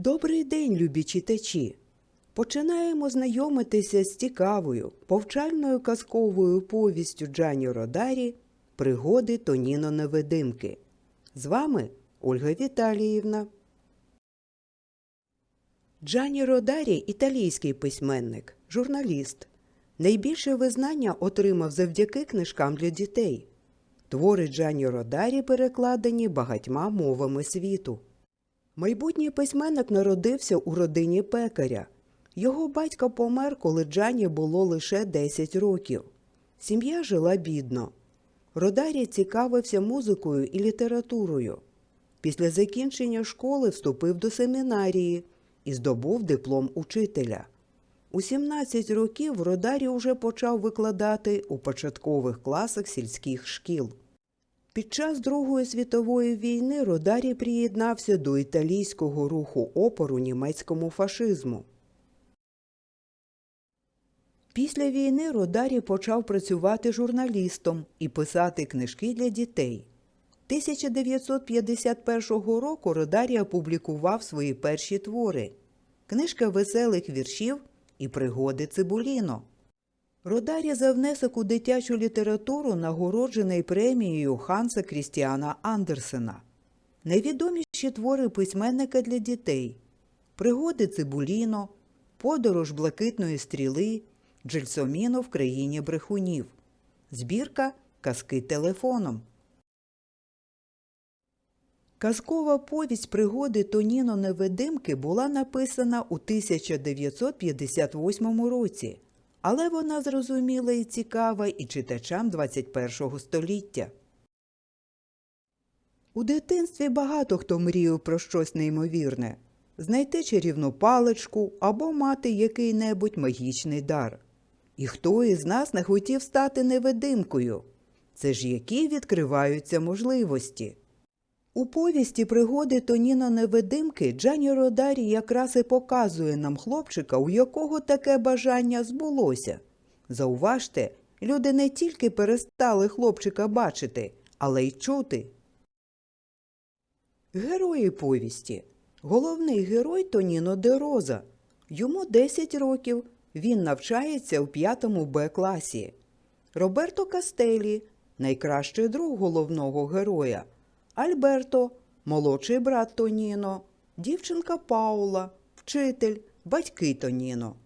Добрий день, любі читачі! Починаємо знайомитися з цікавою, повчальною казковою повістю Джані Родарі Пригоди Тоніно Невидимки. З вами Ольга Віталіївна. Джані Родарі італійський письменник, журналіст. Найбільше визнання отримав завдяки книжкам для дітей. Твори Джані Родарі перекладені багатьма мовами світу. Майбутній письменник народився у родині пекаря. Його батько помер, коли Джані було лише 10 років. Сім'я жила бідно. Родарі цікавився музикою і літературою. Після закінчення школи вступив до семінарії і здобув диплом учителя. У 17 років Родарі уже почав викладати у початкових класах сільських шкіл. Під час Другої світової війни Родарі приєднався до італійського руху опору німецькому фашизму. Після війни Родарі почав працювати журналістом і писати книжки для дітей. 1951 року Родарі опублікував свої перші твори книжка веселих віршів і пригоди Цибуліно. Родарі за внесок у дитячу літературу нагороджений премією Ханса Крістіана Андерсена. Найвідоміші твори письменника для дітей Пригоди Цибуліно, Подорож блакитної стріли, Джельсоміно в країні брехунів, Збірка Казки телефоном. Казкова повість пригоди Тоніно Невидимки була написана у 1958 році, але вона зрозуміла і цікава і читачам 21 століття. У дитинстві багато хто мріяв про щось неймовірне знайти чарівну паличку або мати який-небудь магічний дар. І хто із нас не хотів стати невидимкою? Це ж які відкриваються можливості. У повісті пригоди Тоніно Невидимки Джані Родарі якраз і показує нам хлопчика, у якого таке бажання збулося. Зауважте, люди не тільки перестали хлопчика бачити, але й чути. Герої повісті. Головний герой Тоніно де Роза. Йому 10 років. Він навчається у 5 Б класі. Роберто Кастелі найкращий друг головного героя. Альберто, молодший брат Тоніно, дівчинка Паула, вчитель, батьки Тоніно.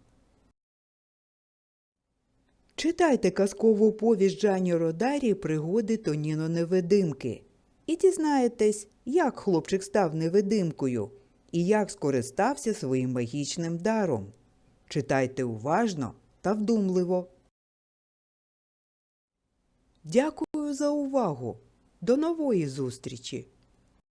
Читайте казкову повість Джані Родарі Пригоди Тоніно Невидимки і дізнаєтесь, як хлопчик став невидимкою і як скористався своїм магічним даром. Читайте уважно та вдумливо. Дякую за увагу. До нової зустрічі!